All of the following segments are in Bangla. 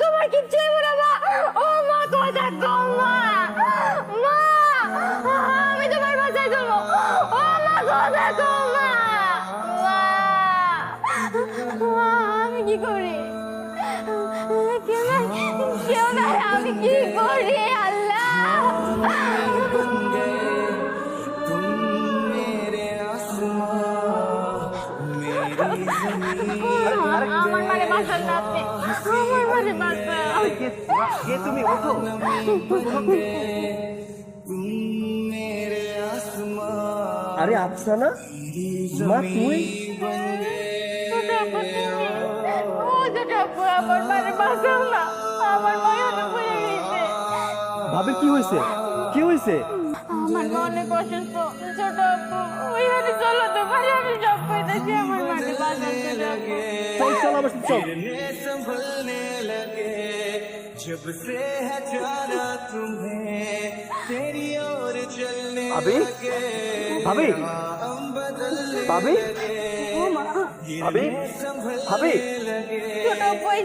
তোমার কিচ্ছু হবে না মা। ও মা কথা কম মা? মা আমি তোমার বাসায় চলবো ও মা কথা কম মা? মা আমি কি করি? কেউ নাই কেউ নাই আমি কি করি আল্লাহ? আমার মানে বাসার না আরে আচ্ছা আফসানা মা তুই? ভাবে কি হয়েছে? কি হয়েছে? আমার মা অনেক ছোট আপু ওইখানে চলো তো পারে আমি সব কইতেছি আমার মানে বাসা ছোট আপু চল চল আমার সাথে চল गिरने संभलने लगे जब से है जाना तुम्हें तेरी ओर चलने ভাবি लगे ভাবি हम बदलने ভাবি ও মা ভাবি ভাবি ছোট বই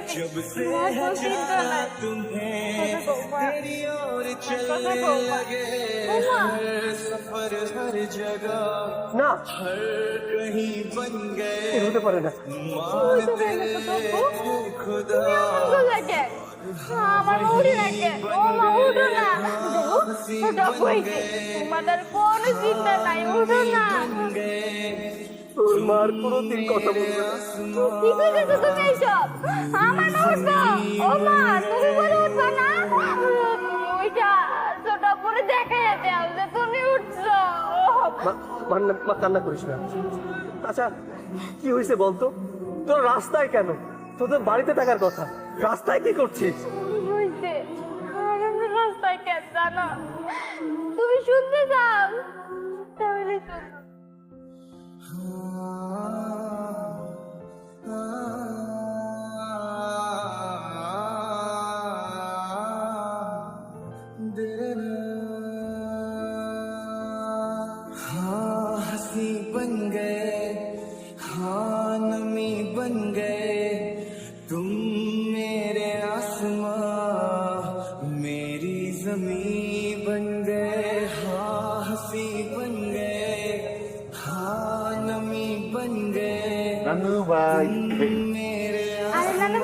না হতে পারে না খুদা আমার ও মা না। ছোট তোমাদের কোনো চিন্তা নাই না। তোর মার কোনোদিন কথা বলবে না। কি কইতেছো তুমি এইসব? আমার মা উঠবো। ও মা তুমি বলে উঠবা না। ওইটা ছোট আপুরে দেখাই দাও যে তুমি উঠছো। মা মা না- মা কান্না করিস না। আচ্ছা কি হয়েছে বলতো? তোর রাস্তায় কেন? তোদের বাড়িতে থাকার কথা। রাস্তায় কি করছিস? আর আমি রাস্তায় কেন জানো? তুমি শুনতে চাও? তাহলে শোনো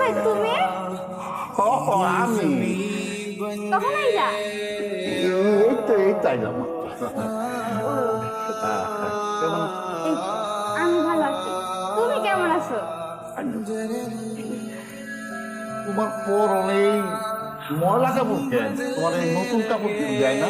ভাই তুমি? আমি। কখন আইলা? এই তো এই তাই না আমি ভালো আছি। তুমি কেমন আছো? তোমার পর অনেক ময়লা কাপড় কেন তোমার এই নতুন কাপড় কিনে না না।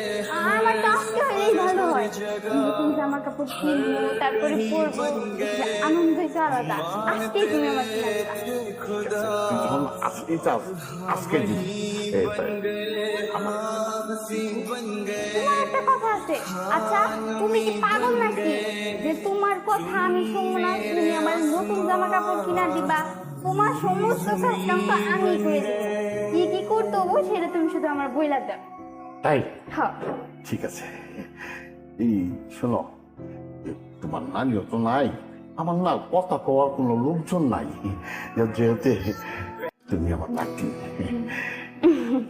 আমার হলেই ভালো হয়। নতুন জামা কাপড় কিনবো তারপরে পরবো আনন্দ হয়েছে আলাদা আজকেই তুমি আমার আজকে চাও। তোমার একটা কথা আছে। আচ্ছা তুমি কি পাগল নাকি? যে তোমার কথা আমি শুনব না তুমি আমার নতুন জামা কাপড় কিনা দিবা। তোমার সমস্ত কাজ কাম তো আমি করে দেবো। কি কি করতে হব সেটা তুমি শুধু আমার বইলা দাও। তাই? হ্যাঁ। ঠিক আছে। এই শোনো তোমার নানিও তো নাই আমার না কথা কওয়ার কোনো লোকজন নাই। যেহেতু তুমি আমার নাতি।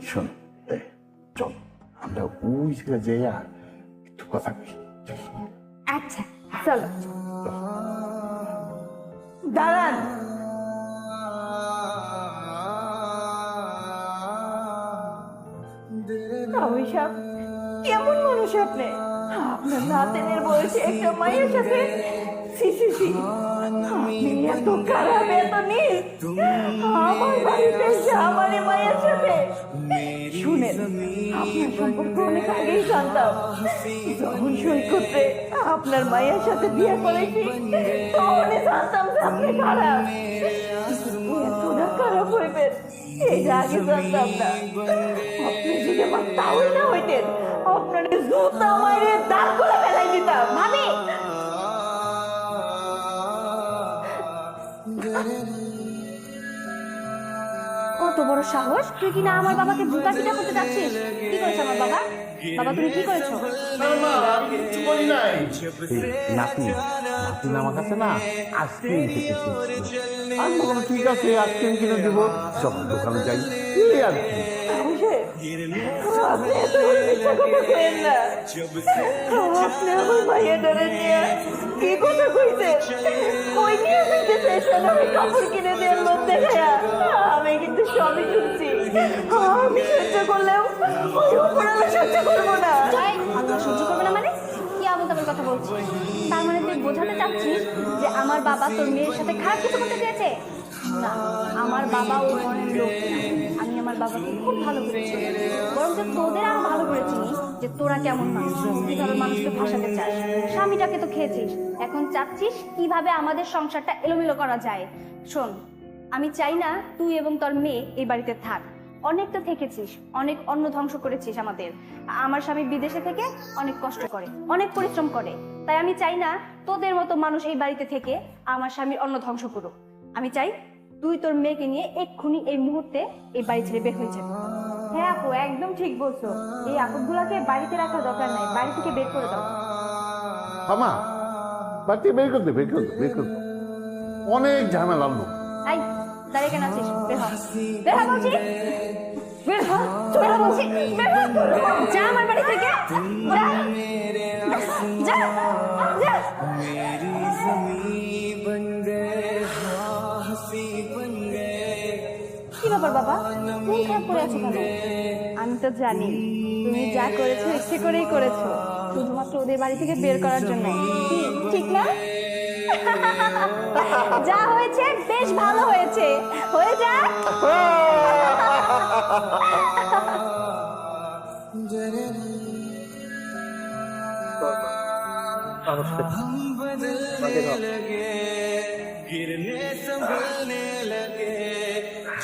শোন চল আমরা ওই জায়গায় যাইয়া একটু কথা আচ্ছা চলো। দাঁড়ান। অভিশাপ? কেমন মানুষ আপনি? আপনার নাতেনের বয়সে একটা মায়ের সাথে? সি সি সি আপনি এত খারাপ, এত নিজ আমার বাড়িতে এসে আমার মায়ের সাথে? শুনেন, আপনার সম্পর্ক অনেক আগেই জানতাম। যখন সৈকতে আপনার মায়ের সাথে বিয়ে করেছি, তখনই জানতাম যে আপনি খারাপ। কত বড় সাহস? তুই কিনা আমার বাবাকে জুতা পিটা করতে যাচ্ছিস? কি করেছে আমার বাবা? বাবা তুমি কি করেছ? নাতি নাতি আমার কাছে না আইসক্রিম খেতে আমি বললাম ঠিক আছে আইসক্রিম কিনে দেবো। সব দোকানে যাই। কি। আপনি আমার চাইছেন আমি কাপড় কিনে দেওয়ার লোক আমি কিন্তু সবই শুনছি আমি সহ্য করলেও ওই সহ্য করব না সহ্য করবে না মানে কি আবল তাবল কথা বলছিস তার মানে তুই বোঝাতে চাচ্ছিস যে আমার বাবা তোর মেয়ের সাথে খারাপ কিছু করতে চেয়েছে না, আমার বাবা ওই ধরনের লোক আমি আমার বাবাকে খুব ভালো করেছি বরং যে তোদের আরও ভালো করেছি যে তোরা কেমন মানুষ কীভাবে মানুষকে ভাসাতে চাস। স্বামীটাকে তো খেয়েছিস। এখন চাচ্ছিস কীভাবে আমাদের সংসারটা এলোমেলো করা যায়। শোন, আমি চাই না তুই এবং তোর মেয়ে এই বাড়িতে থাক। অনেক তো থেকেছিস, অনেক অন্ন ধ্বংস করেছিস আমাদের। আমার স্বামী বিদেশে থেকে অনেক কষ্ট করে, অনেক পরিশ্রম করে। তাই আমি চাই না তোদের মতো মানুষ এই বাড়িতে থেকে আমার স্বামীর অন্ন ধ্বংস করুক। আমি চাই তুই তোর মেয়েকে নিয়ে এক্ষুনি এই মুহূর্তে এই বাড়ি ছেড়ে বের হয়ে যাবে। হ্যাঁ আপু একদম ঠিক বলছো। এই আপদগুলোকে বাড়িতে রাখার দরকার নাই বাড়ি থেকে বের করে দাও। আমা বাড়িতে বের করতে বের করতে বের করতে অনেক ঝামেলা লোক এই দাঁড়িয়ে কেন আছিস? বের হ। বের হ বলছি। বের হ হ বলছি। বের হ। যা আমার বাড়ি থেকে যা। মন খারাপ করে আছো কেন আমি তো জানি তুমি যা করেছো ইচ্ছে করেই করেছো শুধুমাত্র ওদের বাড়ি থেকে বের করার জন্য কি, ঠিক না যা হয়েছে বেশ ভালো হয়েছে হয়ে যা আমার সাথে हम बदलने लगे गिरने संभलने लगे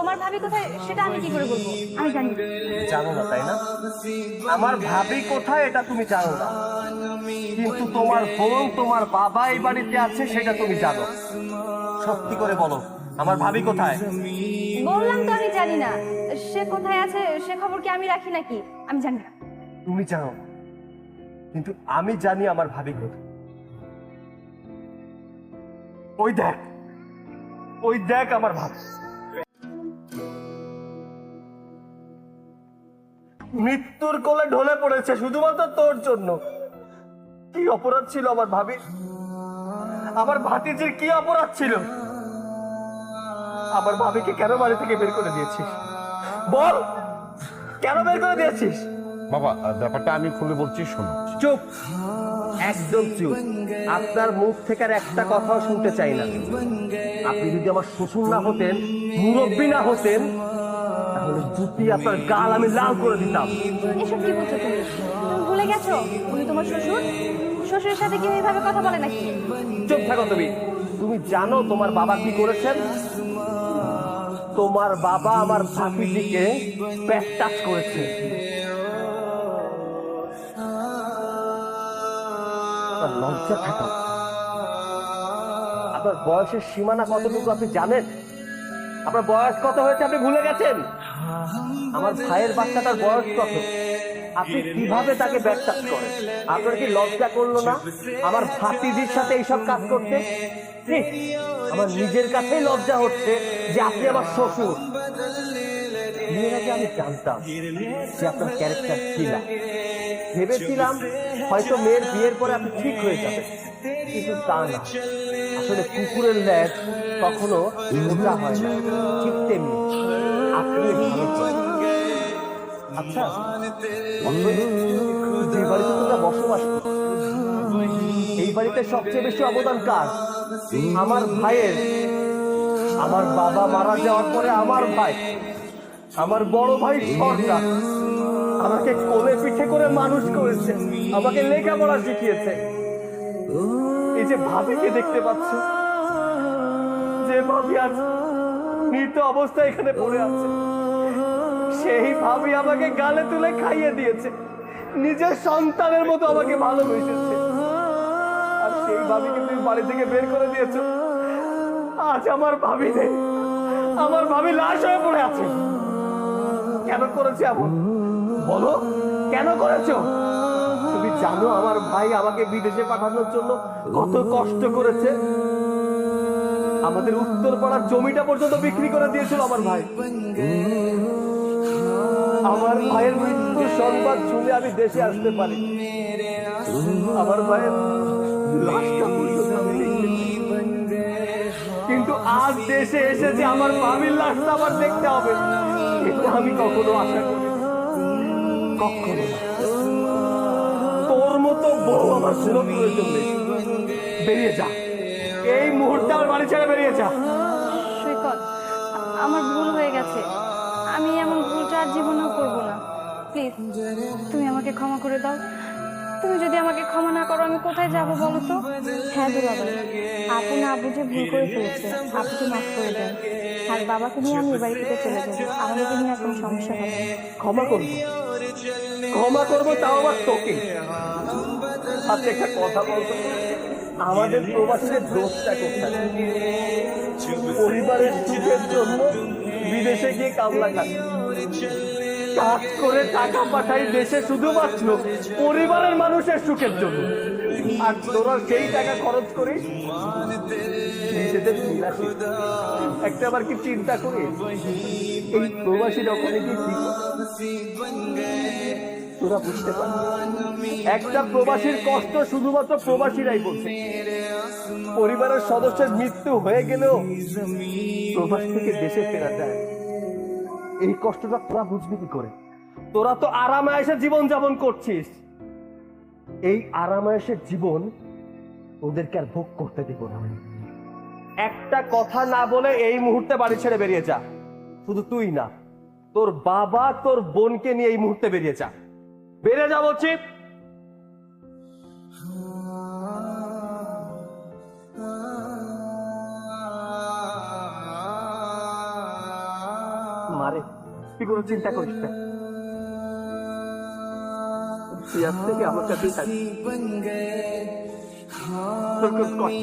তোমার ভাবি কোথায় সেটা আমি কি করে বলব? আমি জানি জানো না তাই না? আমার ভাবি কোথায় এটা তুমি জানো না। কিন্তু তোমার বোন তোমার বাবা এই বাড়িতে আছে সেটা তুমি জানো। সত্যি করে বলো আমার ভাবি কোথায়? বললাম তো আমি জানি না। সে কোথায় আছে সে খবর কি আমি রাখি নাকি? আমি জানি না। তুমি জানো কিন্তু আমি জানি আমার ভাবি কোথায়। ওই দেখ ওই দেখ আমার ভাবি। মৃত্যুর কোলে ঢলে পড়েছে শুধুমাত্র তোর জন্য। কি অপরাধ ছিল আমার ভাবি? আমার ভাতিজির কি অপরাধ ছিল? আমার ভাবিকে কেন বাড়ি থেকে বের করে দিয়েছিস? বল কেন বের করে দিয়েছিস? বাবা ব্যাপারটা আমি খুলে বলছি শোনো। চুপ একদম চুপ। আপনার মুখ থেকে আর একটা কথাও শুনতে চাই না। আপনি যদি আমার শ্বশুর না হতেন মুরব্বী না হতেন তাহলে জুতি আপনার গাল আমি লাল করে দিতাম। এসব কি বলছো তুমি? ভুলে গেছো? উনি তোমার শ্বশুর? শ্বশুরের সাথে কেউ এইভাবে কথা বলে নাকি? চুপ থাকো তুমি। তুমি জানো তোমার বাবা কি করেছেন? তোমার বাবা আমার ভাতিজিকে ব্যাক টাচ করেছে। লজ্জা থাকা আপনার বয়সের সীমানা কতটুকু আপনি জানেন? আপনার বয়স কত হয়েছে আপনি ভুলে গেছেন? আমার ভাইয়ের বাচ্চাটার বয়স কত? আপনি কীভাবে তাকে ব্যাকটাচ করেন? আপনার কি লজ্জা করল না? আমার ভাতিজির সাথে এইসব কাজ করতে? আমার নিজের কাছেই লজ্জা হচ্ছে যে আপনি আমার শ্বশুর। বিয়ের আমি জানতাম যে আপনার ক্যারেক্টার ছিল? ভেবেছিলাম হয়তো মেয়ের বিয়ের পরে আপনি ঠিক হয়ে যাবেন। কিন্তু তা না। আসলে কুকুরের ল্যাজ কখনো সোজা হয় না, ঠিক তেমনি। আচ্ছা যে বাড়িতে বসবাস এই বাড়িতে সবচেয়ে বেশি অবদান কার? আমার ভাইয়ের। আমার বাবা মারা যাওয়ার পরে আমার ভাই, আমার বড় ভাই সরকার, আমাকে কোলে পিঠে করে মানুষ করেছে, আমাকে লেখাপড়া শিখিয়েছে। এই যে ভাবিকে দেখতে পাচ্ছ, যে ভাবি আজ মৃত অবস্থায় এখানে পড়ে আছে। সেই ভাবি আমাকে গালে তুলে খাইয়ে দিয়েছে। নিজের সন্তানের মতো আমাকে ভালোবেসেছে। আর সেই ভাবিকে তুমি বাড়ি থেকে বের করে দিয়েছ। আজ আমার ভাবি নেই। আমার ভাবি লাশ হয়ে পড়ে আছে। কেন করেছে এমন? বলো, কেন করেছ? তুমি জানো আমার ভাই আমাকে বিদেশে পাঠানোর জন্য কত কষ্ট করেছে। আমাদের উত্তর পাড়ার জমিটা পর্যন্ত বিক্রি করে দিয়েছিল আমার ভাই। আমার ভাইয়ের মৃত্যুর সংবাদ শুনে আমি দেশে আসতে পারি। আমার ভাইয়ের কিন্তু আজ দেশে এসেছে আমার ভাবির লাশটা আবার দেখতে হবে, এটা আমি কখনো আশা করি কখনো তোর মতো বউ আমার নেই। বেরিয়ে যা। এই মুহূর্তে আমার বাড়ি ছেড়ে বেরিয়ে যা সৈকত আমার ভুল হয়ে গেছে। আমি এমন ভুলটা আর জীবনেও করব না। প্লিজ তুমি আমাকে ক্ষমা করে দাও। তুমি যদি আমাকে ক্ষমা না করো আমি কোথায় যাব বলো তো? হ্যাঁ দুলাভাই আপু না যে ভুল করে ফেলেছে আপুকে মাফ করে দেন। আর বাবাকে নিয়ে আমি বাড়ি থেকে চলে যাব। আমাদেরকে নিয়ে কোনো সমস্যা হবে ক্ষমা করব। ক্ষমা করব তাও আবার তোকে। আচ্ছা একটা কথা বলতো? আমাদের প্রবাসীদের দোষটা কোথায়? পরিবারের সুখের জন্য বিদেশে গিয়ে কামলা খায় কাজ করে টাকা পাঠাই দেশে শুধুমাত্র পরিবারের মানুষের সুখের জন্য। আর তোরা সেই টাকা খরচ করিস একটা আবার কি চিন্তা করিস এই প্রবাসী ওখানে কি? তোরা বুঝতে পারবি। একটা প্রবাসীর কষ্ট শুধুমাত্র প্রবাসীরাই বলছে। পরিবারের সদস্যের মৃত্যু হয়ে গেলেও প্রবাস থেকে দেশে ফেরা যায়। এই কষ্টটা তোরা বুঝবি কি করে? তোরা তো আরামায়েশের জীবন যাপন করছিস। এই আরামায়েশের জীবন ওদেরকে আর ভোগ করতে দিব না। একটা কথা না বলে এই মুহূর্তে বাড়ি ছেড়ে বেরিয়ে যা। শুধু তুই না, তোর বাবা, তোর বোনকে নিয়ে এই মুহূর্তে বেরিয়ে যা। বেড়ে যাব চিপ। মারে তুই কোনো চিন্তা করিস না। তুই আজ থেকে আমার কাছেই থাকবি। তোর জমি